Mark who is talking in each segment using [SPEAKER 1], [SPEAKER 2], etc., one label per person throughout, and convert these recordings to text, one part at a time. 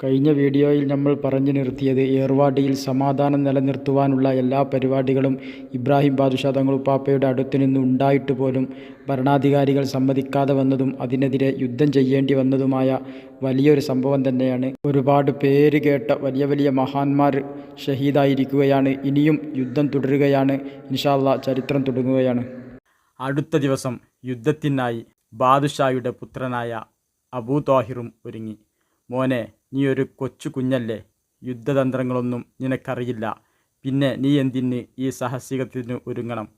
[SPEAKER 1] കഴിഞ്ഞ വീഡിയോയിൽ നമ്മൾ പറഞ്ഞു നിർത്തിയത് ഏർവാടിയിൽ സമാധാനം നിലനിർത്തുവാനുള്ള എല്ലാ പരിപാടികളും ഇബ്രാഹിം ബാദുഷാ തങ്ങളുപ്പാപ്പയുടെ അടുത്തുനിന്ന് ഉണ്ടായിട്ട് പോലും ഭരണാധികാരികൾ സമ്മതിക്കാതെ വന്നതും അതിനെതിരെ യുദ്ധം ചെയ്യേണ്ടി വന്നതുമായ വലിയൊരു സംഭവം തന്നെയാണ്. ഒരുപാട് പേര് കേട്ട വലിയ വലിയ മഹാന്മാർ ഷഹീദായിരിക്കുകയാണ്. ഇനിയും യുദ്ധം തുടരുകയാണ്. ഇൻഷാ അള്ളാ ചരിത്രം തുടങ്ങുകയാണ്. അടുത്ത ദിവസം യുദ്ധത്തിനായി ബാദുഷായുടെ പുത്രനായ അബൂ താഹിറും ഒരുങ്ങി. മോനെ നീ ഒരു കൊച്ചു കുഞ്ഞല്ലേ? യുദ്ധതന്ത്രങ്ങളൊന്നും നിനക്കറിയില്ല. പിന്നെ നീ എന്തിന് ഈ സാഹസികത്തിന് ഒരുങ്ങണം?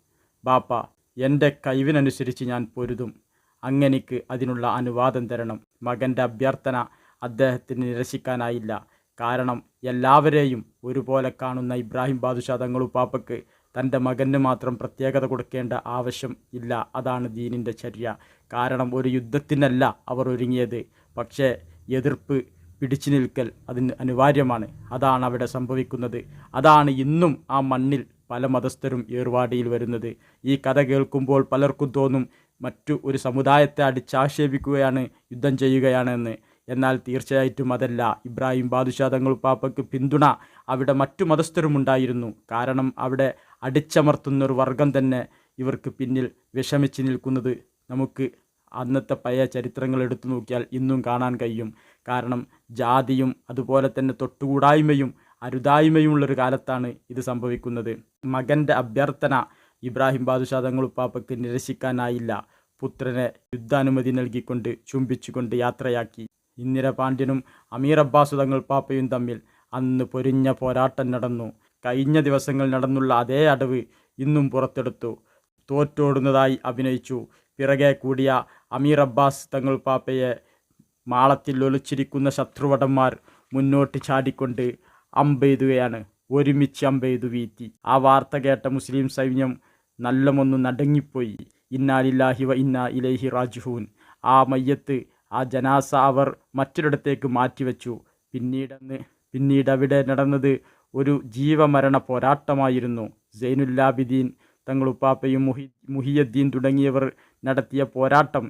[SPEAKER 1] ബാപ്പ എന്റെ കഴിവിനനുസരിച്ച് ഞാൻ പൊരുതും. അങ്ങനെക്ക് അതിനുള്ള അനുവാദം തരണം. മകന്റെ അഭ്യർത്ഥന അദ്ദേഹത്തിന് നിരസിക്കാനായില്ല. കാരണം എല്ലാവരെയും ഒരുപോലെ കാണുന്ന ഇബ്രാഹിം ബാദുഷാ തങ്ങളുപ്പാപ്പയ്ക്ക് തന്റെ മകന് മാത്രം പ്രത്യേകത കൊടുക്കേണ്ട ആവശ്യം ഇല്ല. അതാണ് ദീനിന്റെ ചര്യ. കാരണം ഒരു യുദ്ധത്തിനല്ല അവർ ഒരുങ്ങിയത്. പക്ഷേ എതിർപ്പ് പിടിച്ചു നിൽക്കൽ അതിന് അനിവാര്യമാണ്. അതാണ് അവിടെ സംഭവിക്കുന്നത്. അതാണ് ഇന്നും ആ മണ്ണിൽ പല മതസ്ഥരും ഏർവാടിയിൽ വരുന്നത്. ഈ കഥ കേൾക്കുമ്പോൾ പലർക്കും തോന്നും മറ്റു ഒരു സമുദായത്തെ അടിച്ചാക്ഷേപിക്കുകയാണ് യുദ്ധം ചെയ്യുകയാണെന്ന് എന്നാൽ തീർച്ചയായിട്ടും അതല്ല. ഇബ്രാഹിം ബാദുഷാ പാപ്പയ്ക്ക് പിന്തുണ അവിടെ മറ്റു മതസ്ഥരും ഉണ്ടായിരുന്നു. കാരണം അവിടെ അടിച്ചമർത്തുന്ന ഒരു വർഗം തന്നെ ഇവർക്ക് പിന്നിൽ വിഷമിച്ച് നിൽക്കുന്നത് നമുക്ക് അന്നത്തെ പഴയ ചരിത്രങ്ങൾ എടുത്തു നോക്കിയാൽ ഇന്നും കാണാൻ കഴിയും. കാരണം ജാതിയും അതുപോലെ തന്നെ തൊട്ടുകൂടായ്മയും അരുതായ്മയുമുള്ളൊരു കാലത്താണ് ഇത് സംഭവിക്കുന്നത്. മകന്റെ അഭ്യർത്ഥന ഇബ്രാഹിം ബാദുഷാ തങ്ങളുപ്പാപ്പയ്ക്ക് നിരസിക്കാനായില്ല. പുത്രനെ യുദ്ധാനുമതി നൽകിക്കൊണ്ട് ചുംബിച്ചുകൊണ്ട് യാത്രയാക്കി. ഇന്ദിര പാണ്ഡ്യനും അമീർ അബ്ബാസു തങ്ങൾ പാപ്പയും തമ്മിൽ അന്ന് പൊരിഞ്ഞ പോരാട്ടം നടന്നു. കഴിഞ്ഞ ദിവസങ്ങൾ നടന്നുള്ള അതേ അടവ് ഇന്നും പുറത്തെടുത്തു. തോറ്റോടുന്നതായി അഭിനയിച്ചു. പിറകെ കൂടിയ അമീർ അബ്ബാസ് തങ്ങൾ പാപ്പയെ മാളത്തിൽ ഒളിച്ചിരിക്കുന്ന ശത്രുവടന്മാർ മുന്നോട്ട് ചാടിക്കൊണ്ട് അമ്പെയ്തുകയാണ്. ഒരുമിച്ച് അമ്പെയ്തു വീറ്റി ആ വാർത്ത കേട്ട മുസ്ലിം സൈന്യം നല്ലമൊന്ന് നടുങ്ങിപ്പോയി. ഇന്നാലില്ലാഹി വ ഇന്ന ഇലൈഹി റാജുഹൂൻ ആ മയ്യത്ത് ആ ജനാസ അവർ മറ്റൊരിടത്തേക്ക് മാറ്റിവെച്ചു. പിന്നീടന്ന് പിന്നീട് അവിടെ നടന്നത് ഒരു ജീവമരണ പോരാട്ടമായിരുന്നു. സൈനുല്ലാബിദ്ദീൻ തങ്ങളുപ്പാപ്പയും മുഹി മുഹിയദ്ദീൻ തുടങ്ങിയവർ നടത്തിയ പോരാട്ടം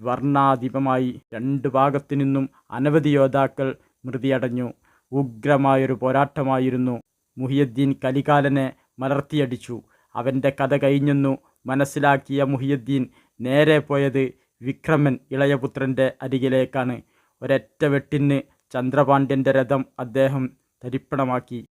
[SPEAKER 1] വർണാധിപമായി രണ്ട് ഭാഗത്തു നിന്നും അനവധി യോദ്ധാക്കൾ മൃതിയടഞ്ഞു. ഉഗ്രമായൊരു പോരാട്ടമായിരുന്നു. മുഹിയുദ്ദീൻ കലികാലനെ മലർത്തിയടിച്ചു. അവന്റെ കഥ കഴിഞ്ഞെന്നു മനസ്സിലാക്കിയ മുഹിയുദ്ദീൻ നേരെ പോയത് വിക്രമൻ ഇളയപുത്രന്റെ അരികിലേക്കാണ്. ഒരൊറ്റ വെട്ടിന് ചന്ദ്രപാണ്ഡ്യന്റെ രഥം അദ്ദേഹം തരിപ്പണമാക്കി.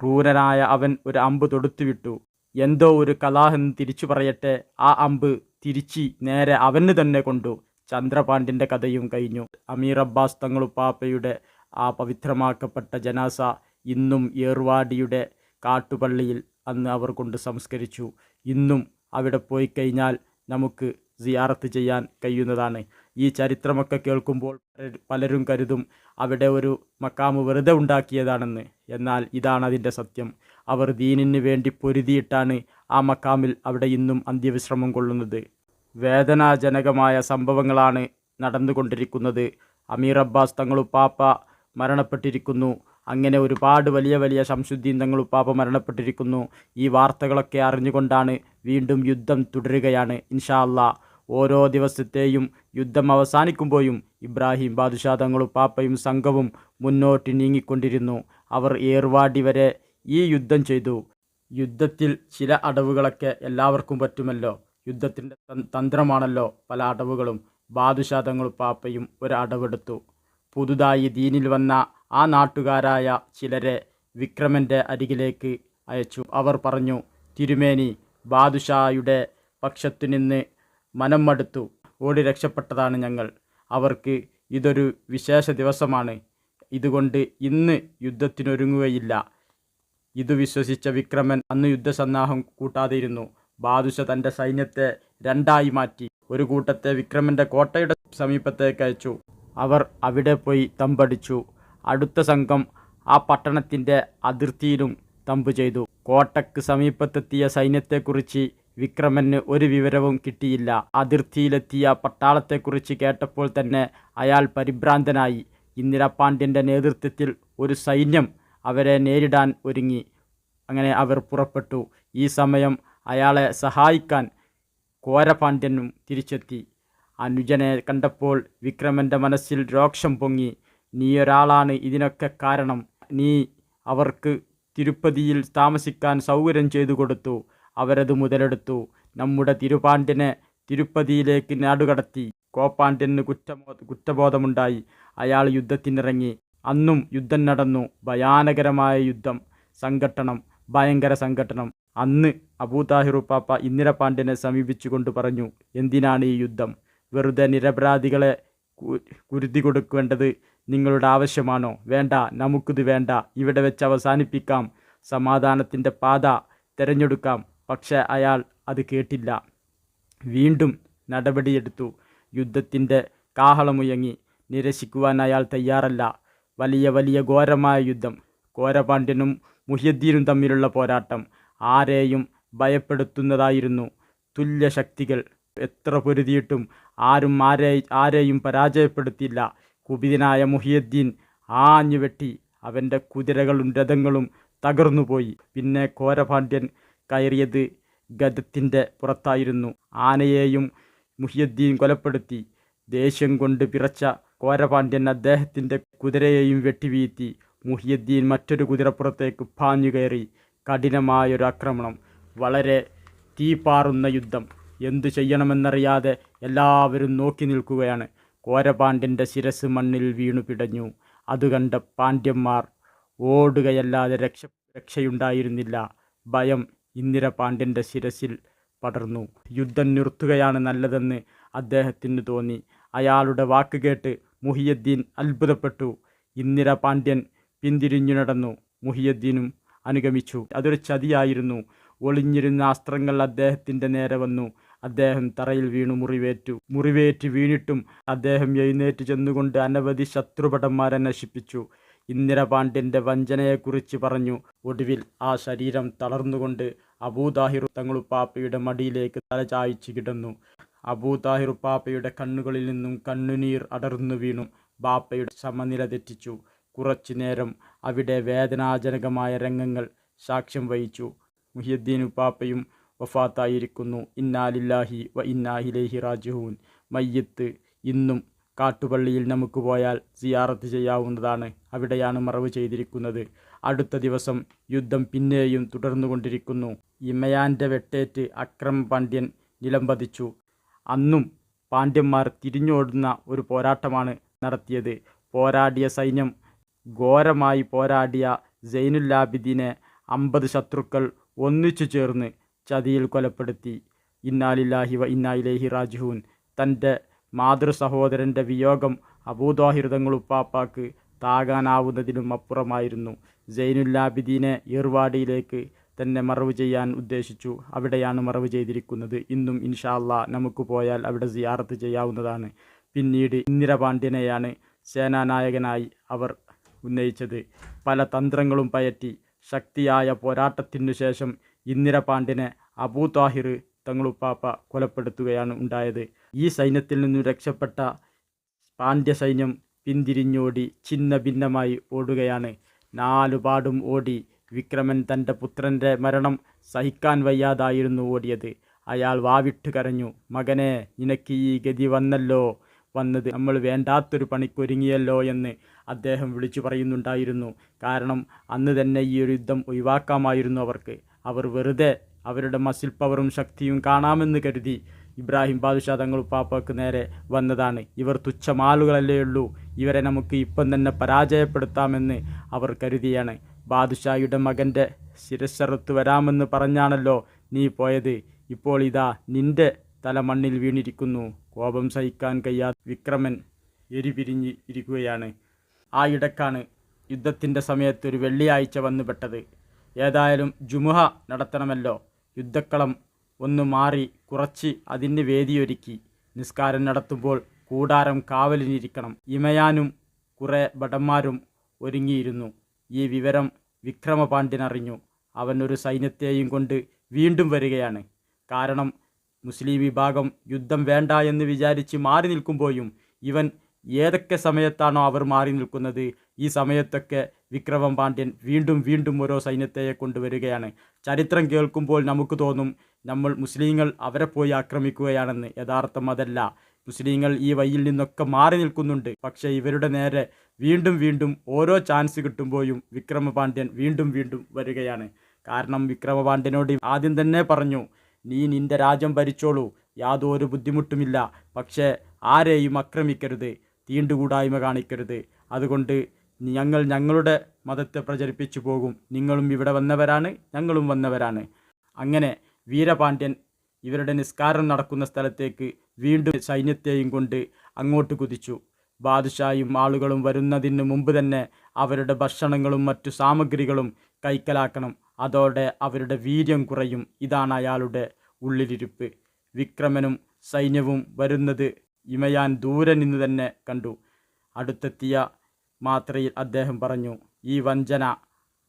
[SPEAKER 1] ക്രൂരനായ അവൻ ഒരു അമ്പ് തൊടുത്തുവിട്ടു. എന്തോ ഒരു കലാഹെന്ന് തിരിച്ചു പറയട്ടെ ആ അമ്പ് തിരിച്ച് നേരെ അവന് തന്നെ കൊണ്ടു. ചന്ദ്രപാണ്ഡ്യന്റെ കഥയും കഴിഞ്ഞു. അമീർ അബ്ബാസ് തങ്ങളുപ്പാപ്പയുടെ ആ പവിത്രമാക്കപ്പെട്ട ജനാസ ഇന്നും ഏർവാടിയുടെ കാട്ടുപള്ളിയിൽ അന്ന് അവർ കൊണ്ട് സംസ്കരിച്ചു. ഇന്നും അവിടെ പോയി കഴിഞ്ഞാൽ നമുക്ക് സിയാറത്ത് ചെയ്യാൻ കഴിയുന്നതാണ്. ഈ ചരിത്രമൊക്കെ കേൾക്കുമ്പോൾ പലരും കരുതും അവിടെ ഒരു മക്കാമ് വെറുതെ ഉണ്ടാക്കിയതാണെന്ന്. എന്നാൽ ഇതാണ് അതിന്റെ സത്യം. അവർ ദീനിന് വേണ്ടി പൊരുതിയിട്ടാണ് ആ മക്കാമിൽ അവിടെ ഇന്നും അന്ത്യവിശ്രമം കൊള്ളുന്നത്. വേദനാജനകമായ സംഭവങ്ങളാണ് നടന്നുകൊണ്ടിരിക്കുന്നത്. അമീർ അബ്ബാസ് തങ്ങളുപ്പാപ്പ മരണപ്പെട്ടിരിക്കുന്നു. അങ്ങനെ ഒരുപാട് വലിയ വലിയ ശംസുദ്ദീൻ തങ്ങളുപ്പാപ്പ മരണപ്പെട്ടിരിക്കുന്നു. ഈ വാർത്തകളൊക്കെ അറിഞ്ഞുകൊണ്ടാണ് വീണ്ടും യുദ്ധം തുടരുകയാണ്. ഇൻഷാല്ല ഓരോ ദിവസത്തെയും യുദ്ധം അവസാനിക്കുമ്പോഴും ഇബ്രാഹിം ബാദുഷാ തങ്ങളുപ്പാപ്പയും സംഘവും മുന്നോട്ട് നീങ്ങിക്കൊണ്ടിരുന്നു. അവർ ഏർവാടി വരെ ഈ യുദ്ധം ചെയ്തു. യുദ്ധത്തിൽ ചില അടവുകളൊക്കെ എല്ലാവർക്കും പറ്റുമല്ലോ. യുദ്ധത്തിന്റെ തന്ത്രമാണല്ലോ പല അടവുകളും. ബാദുഷാ പാപ്പയും ഒരടവെടുത്തു. പുതുതായി ദീനിൽ വന്ന ആ നാട്ടുകാരായ ചിലരെ വിക്രമന്റെ അരികിലേക്ക് അയച്ചു. അവർ പറഞ്ഞു തിരുമേനി ബാദുഷായുടെ പക്ഷത്തു നിന്ന് മനം മടുത്തു. ഓടി രക്ഷപ്പെട്ടതാണ് ഞങ്ങൾ. അവർക്ക് ഇതൊരു വിശേഷ ദിവസമാണ്. ഇതുകൊണ്ട് ഇന്ന് യുദ്ധത്തിനൊരുങ്ങുകയില്ല ഇത് വിശ്വസിച്ച വിക്രമൻ അന്ന് യുദ്ധസന്നാഹം കൂട്ടാതെയിരുന്നു. ബാദുഷ തന്റെ സൈന്യത്തെ രണ്ടായി മാറ്റി. ഒരു കൂട്ടത്തെ വിക്രമന്റെ കോട്ടയുടെ സമീപത്തേക്ക് അയച്ചു. അവർ അവിടെ പോയി തമ്പടിച്ചു. അടുത്ത സംഘം ആ പട്ടണത്തിന്റെ അതിർത്തിയിലും തമ്പ് ചെയ്തു. കോട്ടയ്ക്ക് സമീപത്തെത്തിയ സൈന്യത്തെക്കുറിച്ച് വിക്രമന് ഒരു വിവരവും കിട്ടിയില്ല. അതിർത്തിയിലെത്തിയ പട്ടാളത്തെക്കുറിച്ച് കേട്ടപ്പോൾ തന്നെ അയാൾ പരിഭ്രാന്തനായി. ഇന്ദിരാപാണ്ഡ്യന്റെ നേതൃത്വത്തിൽ ഒരു സൈന്യം അവരെ നേരിടാൻ ഒരുങ്ങി. അങ്ങനെ അവർ പുറപ്പെട്ടു. ഈ സമയം അയാളെ സഹായിക്കാൻ കോരപാണ്ഡ്യനും തിരിച്ചെത്തി. അനുജനെ കണ്ടപ്പോൾ വിക്രമന്റെ മനസ്സിൽ രോക്ഷം പൊങ്ങി. നീ ഒരാളാണ് ഇതിനൊക്കെ കാരണം. നീ അവർക്ക് തിരുപ്പതിയിൽ താമസിക്കാൻ സൗകര്യം ചെയ്തു കൊടുത്തു. അവരത് മുതലെടുത്തു. നമ്മുടെ തിരുപാണ്ഡ്യനെ തിരുപ്പതിയിലേക്ക് നാടുകടത്തി. കോപ്പാണ്ഡ്യന് കുറ്റമോ കുറ്റബോധമുണ്ടായി. അയാൾ യുദ്ധത്തിനിറങ്ങി. അന്നും യുദ്ധം നടന്നു. ഭയാനകരമായ യുദ്ധം. സംഘട്ടനം. ഭയങ്കര സംഘട്ടനം. അന്ന് അബൂതാഹിറുപ്പാപ്പ ഇന്ദിരപാണ്ഡ്യനെ സമീപിച്ചുകൊണ്ട് പറഞ്ഞു എന്തിനാണ് ഈ യുദ്ധം? വെറുതെ നിരപരാധികളെ കുരുതി കൊടുക്കേണ്ടത് നിങ്ങളുടെ ആവശ്യമാണോ? വേണ്ട നമുക്കിത് വേണ്ട. ഇവിടെ വെച്ച് അവസാനിപ്പിക്കാം. സമാധാനത്തിന്റെ പാത തിരഞ്ഞെടുക്കാം. പക്ഷേ അയാൾ അത് കേട്ടില്ല. വീണ്ടും നടപടിയെടുത്തു. യുദ്ധത്തിന്റെ കാഹളമുയങ്ങി. നിരസിക്കുവാൻ അയാൾ തയ്യാറല്ല. വലിയ വലിയ ഘോരമായ യുദ്ധം. ഘോരപാണ്ഡ്യനും മുഹ്യദ്ദീനും തമ്മിലുള്ള പോരാട്ടം. ആരെയും ഭയപ്പെടുത്തുന്നതായിരുന്നു. തുല്യശക്തികൾ എത്ര പൊരുതിയിട്ടും ആരും ആരെ ആരെയും പരാജയപ്പെടുത്തിയില്ല. കുപിതനായ മുഹിയദ്ദീൻ ആഞ്ഞു വെട്ടി അവന്റെ കുതിരകളും രഥങ്ങളും തകർന്നുപോയി പിന്നെ കോരപാണ്ഡ്യൻ കയറിയത് ഗതത്തിന്റെ പുറത്തായിരുന്നു. ആനയെയും മുഹിയദ്ദീൻ കൊലപ്പെടുത്തി. ദേഷ്യം കൊണ്ട് പിറച്ച കോരപാണ്ഡ്യൻ അദ്ദേഹത്തിന്റെ കുതിരയെയും വെട്ടിവീഴ്ത്തി മുഹിയദ്ദീൻ മറ്റൊരു കുതിരപ്പുറത്തേക്ക് പാഞ്ഞു കയറി. കഠിനമായൊരു ആക്രമണം. വളരെ തീപാറുന്ന യുദ്ധം. എന്തു ചെയ്യണമെന്നറിയാതെ എല്ലാവരും നോക്കി നിൽക്കുകയാണ്. കോരപാണ്ഡ്യന്റെ ശിരസ് മണ്ണിൽ വീണു പിടഞ്ഞു. അതുകണ്ട പാണ്ഡ്യന്മാർ ഓടുകയല്ലാതെ രക്ഷ രക്ഷയുണ്ടായിരുന്നില്ല. ഭയം ഇന്ദിരപാണ്ഡ്യന്റെ ശിരസിൽ പടർന്നു. യുദ്ധം നിർത്തുകയാണ് നല്ലതെന്ന് അദ്ദേഹത്തിന് തോന്നി. അയാളുടെ വാക്ക് കേട്ട് മുഹിയദ്ദീൻ അത്ഭുതപ്പെട്ടു. ഇന്ദിര പാണ്ഡ്യൻ പിന്തിരിഞ്ഞു നടന്നു. മുഹിയദ്ദീനും അനുഗമിച്ചു. അതൊരു ചതിയായിരുന്നു. ഒളിഞ്ഞിരുന്ന അസ്ത്രങ്ങൾ അദ്ദേഹത്തിന്റെ നേരെ വന്നു. അദ്ദേഹം തറയിൽ വീണു മുറിവേറ്റു. മുറിവേറ്റ് വീണിട്ടും അദ്ദേഹം എഴുന്നേറ്റ് ചെന്നുകൊണ്ട് അനവധി ശത്രുഭടന്മാരെ നശിപ്പിച്ചു. ഇന്ദിരപാണ്ഡ്യന്റെ വഞ്ചനയെക്കുറിച്ച് പറഞ്ഞു. ഒടുവിൽ ആ ശരീരം തളർന്നുകൊണ്ട് അബൂദാഹിറു തങ്ങളുപ്പാപ്പയുടെ മടിയിലേക്ക് തലചായ്ച്ചു കിടന്നു. അബൂതാഹിറുപ്പാപ്പയുടെ കണ്ണുകളിൽ നിന്നും കണ്ണുനീർ അടർന്നു വീണു. ബാപ്പയുടെ സമനില തെറ്റിച്ചു. കുറച്ചു നേരം അവിടെ വേദനാജനകമായ രംഗങ്ങൾ സാക്ഷ്യം വഹിച്ചു. മുഹിയുദ്ദീൻ ഉപ്പാപ്പയും വഫാത്തായിരിക്കുന്നു. ഇന്നാലില്ലാഹി വ ഇന്നാഹിലേഹി റാജുഹൂൻ മയ്യത്ത് ഇന്നും കാട്ടുപള്ളിയിൽ നമുക്ക് പോയാൽ സിയാറത്ത് ചെയ്യാവുന്നതാണ്. അവിടെയാണ് മറവ് ചെയ്തിരിക്കുന്നത്. അടുത്ത ദിവസം യുദ്ധം പിന്നെയും തുടർന്നുകൊണ്ടിരിക്കുന്നു. ഇമയാന്റെ വെട്ടേറ്റ് അക്രം പാണ്ഡ്യൻ നിലംപതിച്ചു അന്നും പാണ്ഡ്യന്മാർ തിരിഞ്ഞോടുന്ന ഒരു പോരാട്ടമാണ് നടത്തിയത്. പോരാടിയ സൈന്യം ഘോരമായി പോരാടിയ സൈനുല്ലാബിദിനെ അമ്പത് ശത്രുക്കൾ ഒന്നിച്ചു ചേർന്ന് ചതിയിൽ കൊലപ്പെടുത്തി. ഇന്നാലില്ലാഹി വ ഇന്നായിലേഹി റാജുഹൂൻ തന്റെ മാതൃ സഹോദരന്റെ വിയോഗം അബൂദാഹിരുതങ്ങളുപ്പാപ്പാക്ക് താകാനാവുന്നതിനും അപ്പുറമായിരുന്നു. ജൈനുല്ലാബിദീനെ ഏർവാടിയിലേക്ക് തന്നെ മറവ് ചെയ്യാൻ ഉദ്ദേശിച്ചു. അവിടെയാണ് മറവ് ചെയ്തിരിക്കുന്നത്. ഇന്നും ഇൻഷാല്ല നമുക്ക് പോയാൽ അവിടെ സിയാറത്ത് ചെയ്യാവുന്നതാണ്. പിന്നീട് ഇന്ദിരപാണ്ഡ്യനെയാണ് സേനാനായകനായി അവർ ഉന്നയിച്ചത്. പല തന്ത്രങ്ങളും പയറ്റി ശക്തിയായ പോരാട്ടത്തിനു ശേഷം ഇന്ദിരപാണ്ഡ്യനെ അബൂ താഹിർ തങ്ങളുപ്പാപ്പ കൊലപ്പെടുത്തുകയാണ് ഉണ്ടായത്. ഈ സൈന്യത്തിൽ നിന്നും രക്ഷപ്പെട്ട പാണ്ഡ്യ സൈന്യം പിന്തിരിഞ്ഞോടി ഛിന്ന ഭിന്നമായി ഓടുകയാണ്. നാലുപാടും ഓടി വിക്രമൻ തന്റെ പുത്രന്റെ മരണം സഹിക്കാൻ വയ്യാതായിരുന്നു ഓടിയത്. അയാൾ വാവിട്ട് കരഞ്ഞു മകനെ നിനക്ക് ഈ ഗതി വന്നല്ലോ. വന്നത് നമ്മൾ വേണ്ടാത്തൊരു പണിക്കൊരുങ്ങിയല്ലോ എന്ന് അദ്ദേഹം വിളിച്ചു പറയുന്നുണ്ടായിരുന്നു. കാരണം അന്ന് തന്നെ ഈ ഒരു യുദ്ധം ഒഴിവാക്കാമായിരുന്നു അവർക്ക്. അവർ വെറുതെ അവരുടെ മസിൽ പവറും ശക്തിയും കാണാമെന്ന് കരുതി ഇബ്രാഹിം ബാദുഷാ തങ്ങൾ നേരെ വന്നതാണ്. ഇവർ തുച്ഛമാലുകളല്ലേ ഉള്ളൂ ഇവരെ നമുക്ക് ഇപ്പം തന്നെ പരാജയപ്പെടുത്താമെന്ന് അവർ കരുതിയാണ്. ബാദുഷായുടെ മകന്റെ ശിരസ്സറുത്ത് വരാമെന്ന് പറഞ്ഞാണല്ലോ നീ പോയത്. ഇപ്പോൾ ഇതാ നിന്റെ തല മണ്ണിൽ വീണിരിക്കുന്നു. കോപം സഹിക്കാൻ കഴിയാതെ വിക്രമൻ എരിപിരിഞ്ഞ് ഇരിക്കുകയാണ്. ആ ഇടക്കാണ് യുദ്ധത്തിന്റെ സമയത്ത് ഒരു വെള്ളിയാഴ്ച വന്നുപെട്ടത്. ഏതായാലും ജുമുഹ നടത്തണമല്ലോ. യുദ്ധക്കളം ഒന്ന് മാറി കുറച്ച് അതിന് വേദിയൊരുക്കി നിസ്കാരം നടത്തുമ്പോൾ കൂടാരം കാവലിനിരിക്കണം. ഇമയാനും കുറേ ഭടന്മാരും ഒരുങ്ങിയിരുന്നു. ഈ വിവരം വിക്രമപാണ്ഡ്യൻ അറിഞ്ഞു അവൻ ഒരു സൈന്യത്തെയും കൊണ്ട് വീണ്ടും വരികയാണ്. കാരണം മുസ്ലിം വിഭാഗം യുദ്ധം വേണ്ട എന്ന് വിചാരിച്ച് മാറി നിൽക്കുമ്പോഴും ഇവൻ ഏതൊക്കെ സമയത്താണോ അവർ മാറി നിൽക്കുന്നത്? ഈ സമയത്തൊക്കെ വിക്രമം പാണ്ഡ്യൻ വീണ്ടും വീണ്ടും ഓരോ സൈന്യത്തെ കൊണ്ടുവരികയാണ്. ചരിത്രം കേൾക്കുമ്പോൾ നമുക്ക് തോന്നും നമ്മൾ മുസ്ലിങ്ങൾ അവരെ പോയി ആക്രമിക്കുകയാണെന്ന്. യഥാർത്ഥം അതല്ല. മുസ്ലിങ്ങൾ ഈ വഴിയിൽ നിന്നൊക്കെ മാറി നിൽക്കുന്നുണ്ട്. പക്ഷേ ഇവരുടെ നേരെ വീണ്ടും വീണ്ടും ഓരോ ചാൻസ് കിട്ടുമ്പോഴും വിക്രമപാണ്ഡ്യൻ വീണ്ടും വീണ്ടും വരികയാണ്. കാരണം വിക്രമപാണ്ഡ്യനോട് ആദ്യം തന്നെ പറഞ്ഞു നീ നിന്റെ രാജ്യം ഭരിച്ചോളൂ. യാതൊരു ബുദ്ധിമുട്ടുമില്ല. പക്ഷേ ആരെയും ആക്രമിക്കരുത്. തീണ്ടുകൂടായ്മ കാണിക്കരുത്. അതുകൊണ്ട് ഞങ്ങൾ ഞങ്ങളുടെ മതത്തെ പ്രചരിപ്പിച്ചു പോകും. നിങ്ങളും ഇവിടെ വന്നവരാണ് ഞങ്ങളും വന്നവരാണ്. അങ്ങനെ വീരപാണ്ഡ്യൻ ഇവരുടെ നിസ്കാരം നടക്കുന്ന സ്ഥലത്തേക്ക് വീണ്ടും സൈന്യത്തെയും കൊണ്ട് അങ്ങോട്ട് കുതിച്ചു. ബാദുഷായും ആളുകളും വരുന്നതിന് മുമ്പ് തന്നെ അവരുടെ ഭക്ഷണങ്ങളും മറ്റു സാമഗ്രികളും കൈക്കലാക്കണം. അതോടെ അവരുടെ വീര്യം കുറയും. ഇതാണ് അയാളുടെ ഉള്ളിലിരിപ്പ്. വിക്രമനും സൈന്യവും വരുന്നത് ഇമയാൻ ദൂരെ നിന്ന് തന്നെ കണ്ടു. അടുത്തെത്തിയ മാത്രയിൽ അദ്ദേഹം പറഞ്ഞു ഈ വഞ്ചന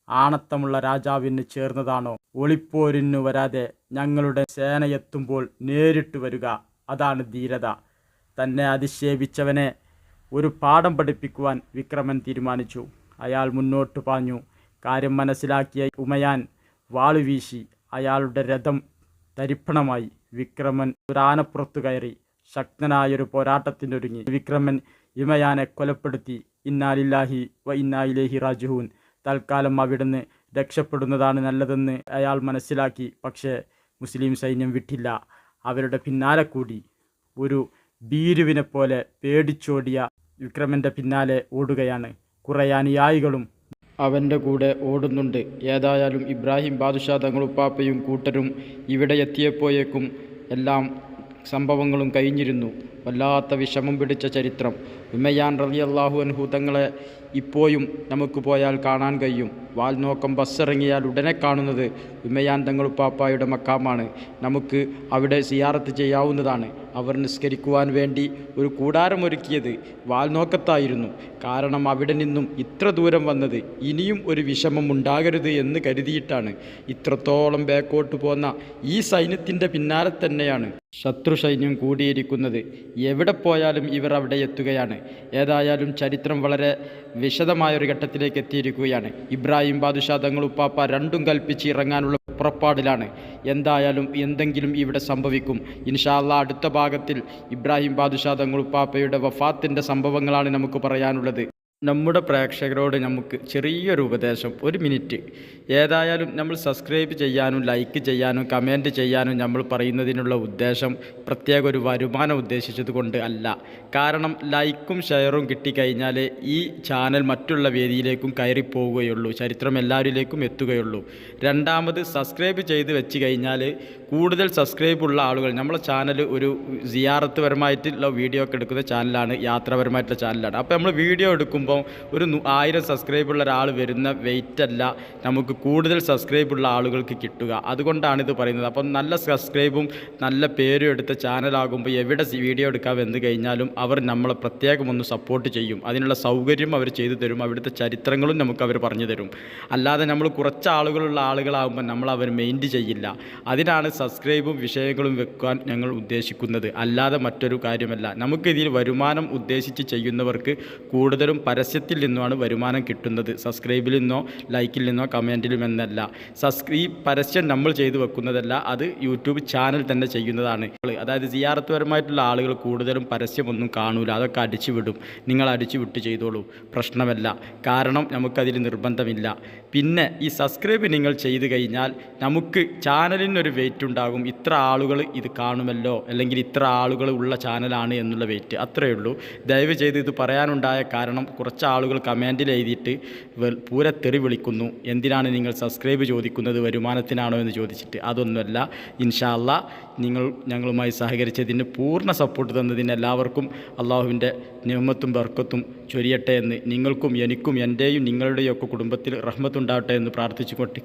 [SPEAKER 1] ആണത്തമുള്ള രാജാവിന് ചേർന്നതാണോ? ഒളിപ്പോരിനു വരാതെ ഞങ്ങളുടെ സേനയെത്തുമ്പോൾ നേരിട്ട് വരിക അതാണ് ധീരത. തന്നെ അധിക്ഷേപിച്ചവനെ ഒരു പാഠം പഠിപ്പിക്കുവാൻ വിക്രമൻ തീരുമാനിച്ചു. അയാൾ മുന്നോട്ട് പാഞ്ഞു. കാര്യം മനസ്സിലാക്കിയ ഉമയാൻ വാളുവീശി അയാളുടെ രഥം തരിപ്പണമായി. വിക്രമൻ ഒരു കയറി. ശക്തനായൊരു പോരാട്ടത്തിനൊരുങ്ങി. വിക്രമൻ ഇമയാനെ കൊലപ്പെടുത്തി. ഇന്നാലില്ലാഹി വ ഇന്നായിലേഹി റാജുഹൂൻ തൽക്കാലം അവിടുന്ന് രക്ഷപ്പെടുന്നതാണ് നല്ലതെന്ന് അയാൾ മനസ്സിലാക്കി. പക്ഷേ മുസ്ലിം സൈന്യം വിട്ടില്ല. അവരുടെ പിന്നാലെ കൂടി ഒരു ഭീരുവിനെ പോലെ പേടിച്ചോടിയ വിക്രമന്റെ പിന്നാലെ ഓടുകയാണ്. കുറേ അനുയായികളും അവന്റെ കൂടെ ഓടുന്നുണ്ട്. ഏതായാലും ഇബ്രാഹിം ബാദുഷാ തങ്ങളുപ്പാപ്പയും കൂട്ടരും ഇവിടെ എത്തിയപ്പോഴേക്കും എല്ലാം സംഭവങ്ങളും കഴിഞ്ഞിരുന്നു. വല്ലാത്ത വിഷമം പിടിച്ച ചരിത്രം. ഉമ്മയാൻ റളിയല്ലാഹു അൻഹു തങ്ങളെ ഇപ്പോഴും നമുക്ക് പോയാൽ കാണാൻ കഴിയും. വാൽനോക്കം ബസ്സിറങ്ങിയാൽ ഉടനെ കാണുന്നത് ഉമ്മയാൻ തങ്ങളുപ്പാപ്പായുടെ മക്കാമാണ്. നമുക്ക് അവിടെ സിയാറത്ത് ചെയ്യാവുന്നതാണ്. അവർ നിസ്കരിക്കുവാൻ വേണ്ടി ഒരു കൂടാരം കൂടാരമൊരുക്കിയത് വാൽനോക്കത്തായിരുന്നു കാരണം അവിടെ നിന്നും ഇത്ര ദൂരം വന്നത് ഇനിയും ഒരു വിഷമം ഉണ്ടാകരുത് എന്ന് കരുതിയിട്ടാണ്. ഇത്രത്തോളം ബേക്കോട്ട് പോന്ന ഈ സൈന്യത്തിന്റെ പിന്നാലെ തന്നെയാണ് ശത്രു സൈന്യം കൂടിയിരിക്കുന്നത്. എവിടെ പോയാലും ഇവർ അവിടെ എത്തുകയാണ്. ഏതായാലും ചരിത്രം വളരെ വിശദമായ ഒരു ഘട്ടത്തിലേക്ക് എത്തിയിരിക്കുകയാണ്. ഇബ്രാഹിം ബാദുഷാ തങ്ങൾ ഉപ്പാപ്പ രണ്ടും കൽപ്പിച്ച് ഇറങ്ങാനുള്ള പുറപ്പാടിലാണ്. എന്തായാലും എന്തെങ്കിലും ഇവിടെ സംഭവിക്കും. ഇൻഷാല്ല അടുത്ത ഭാഗത്തിൽ ഇബ്രാഹിം ബാദുഷാ തങ്ങൾ ഉപ്പാപ്പയുടെ വഫാത്തിന്റെ സംഭവങ്ങളാണ് നമുക്ക് പറയാനുള്ളത്. നമ്മുടെ പ്രേക്ഷകരോട് നമുക്ക് ചെറിയൊരു ഉപദേശം ഒരു മിനിറ്റ്. ഏതായാലും നമ്മൾ സബ്സ്ക്രൈബ് ചെയ്യാനും ലൈക്ക് ചെയ്യാനും കമന്റ് ചെയ്യാനും നമ്മൾ പറയുന്നതിനുള്ള ഉദ്ദേശം പ്രത്യേക ഒരു വരുമാനം ഉദ്ദേശിച്ചത് കൊണ്ട് അല്ല. കാരണം ലൈക്കും ഷെയറും കിട്ടിക്കഴിഞ്ഞാൽ ഈ ചാനൽ മറ്റുള്ള വേദിയിലേക്കും കയറിപ്പോവുകയുള്ളൂ ചരിത്രം എല്ലാവരിലേക്കും എത്തുകയുള്ളൂ. രണ്ടാമത് സബ്സ്ക്രൈബ് ചെയ്ത് വെച്ച് കഴിഞ്ഞാൽ കൂടുതൽ സബ്സ്ക്രൈബ് ഉള്ള ആളുകൾ നമ്മളെ ചാനൽ ഒരു സിയാറത്ത് പരമായിട്ടുള്ള വീഡിയോ ഒക്കെ എടുക്കുന്ന ചാനലാണ് യാത്രാപരമായിട്ടുള്ള ചാനലാണ് അപ്പോൾ നമ്മൾ വീഡിയോ എടുക്കുമ്പോൾ ഒരു ആയിരം സബ്സ്ക്രൈബ് ഉള്ള ഒരാൾ വരുന്ന വെയിറ്റ് അല്ല നമുക്ക് കൂടുതൽ സബ്സ്ക്രൈബ് ഉള്ള ആളുകൾക്ക് കിട്ടുക. അതുകൊണ്ടാണ് ഇത് പറയുന്നത്. അപ്പം നല്ല സബ്സ്ക്രൈബും നല്ല പേരും എടുത്ത ചാനലാകുമ്പോൾ എവിടെ വീഡിയോ എടുക്കാൻ വന്നു കഴിഞ്ഞാലും അവർ നമ്മളെ പ്രത്യേകം ഒന്ന് സപ്പോർട്ട് ചെയ്യും. അതിനുള്ള സൗകര്യം അവർ ചെയ്തു തരും. അവിടുത്തെ ചരിത്രങ്ങളും നമുക്ക് അവർ പറഞ്ഞു തരും. അല്ലാതെ നമ്മൾ കുറച്ച് ആളുകളുള്ള ആളുകളാകുമ്പോൾ നമ്മൾ അവർ മെയിന്റ് ചെയ്യില്ല. അതിനാണ് സബ്സ്ക്രൈബും വിഷയങ്ങളും വെക്കാൻ ഞങ്ങൾ ഉദ്ദേശിക്കുന്നത്. അല്ലാതെ മറ്റൊരു കാര്യമല്ല. നമുക്കിതിൽ വരുമാനം ഉദ്ദേശിച്ച് ചെയ്യുന്നവർക്ക് കൂടുതലും പരസ്യത്തിൽ നിന്നുമാണ് വരുമാനം കിട്ടുന്നത്. സബ്സ്ക്രൈബിൽ നിന്നോ ലൈക്കിൽ നിന്നോ കമന്റിലും എന്നല്ല. സബ്സ്ക്രൈ പരസ്യം നമ്മൾ ചെയ്തു വെക്കുന്നതല്ല അത് യൂട്യൂബ് ചാനൽ തന്നെ ചെയ്യുന്നതാണ്. അതായത് സിയാറത്തുപരമായിട്ടുള്ള ആളുകൾ കൂടുതലും പരസ്യമൊന്നും കാണൂല അതൊക്കെ അടിച്ചു വിടും നിങ്ങൾ അടിച്ചു വിട്ട് ചെയ്തോളൂ പ്രശ്നമല്ല. കാരണം നമുക്കതിൽ നിർബന്ധമില്ല. പിന്നെ ഈ സബ്സ്ക്രൈബ് നിങ്ങൾ ചെയ്ത് കഴിഞ്ഞാൽ നമുക്ക് ചാനലിനൊരു വെയിറ്റ് ഉണ്ടാകും. ഇത്ര ആളുകൾ ഇത് കാണുമല്ലോ? അല്ലെങ്കിൽ ഇത്ര ആളുകൾ ഉള്ള ചാനലാണ് എന്നുള്ള വെയിറ്റ് അത്രയേ ഉള്ളൂ. ദയവ് ചെയ്ത് ഇത് പറയാനുണ്ടായ കാരണം കുറച്ച് ആളുകൾ കമന്റിൽ എഴുതിയിട്ട് പൂര തെറി വിളിക്കുന്നു. എന്തിനാണ് നിങ്ങൾ സബ്സ്ക്രൈബ് ചോദിക്കുന്നത്? വരുമാനത്തിനാണോ എന്ന് ചോദിച്ചിട്ട്. അതൊന്നുമല്ല. ഇൻഷാല്ല നിങ്ങൾ ഞങ്ങളുമായി സഹകരിച്ചതിന് പൂർണ സപ്പോർട്ട് തന്നതിന് എല്ലാവർക്കും അള്ളാഹുവിന്റെ നിയമത്തും ബർക്കത്തും ചൊരിയട്ടെ എന്ന് നിങ്ങൾക്കും എനിക്കും എന്റെയും നിങ്ങളുടെയൊക്കെ കുടുംബത്തിൽ കുടുംബത്തിൽ റഹ്മത്തുണ്ടാവട്ടെ എന്ന് പ്രാർത്ഥിച്ചുകൊണ്ട്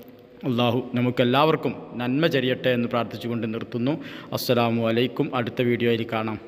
[SPEAKER 1] അള്ളാഹു നമുക്കെല്ലാവർക്കും നന്മ ചെറിയട്ടെ എന്ന് പ്രാർത്ഥിച്ചുകൊണ്ട് നിർത്തുന്നു. അസ്സലാമു അലൈക്കും. അടുത്ത വീഡിയോയിൽ കാണാം.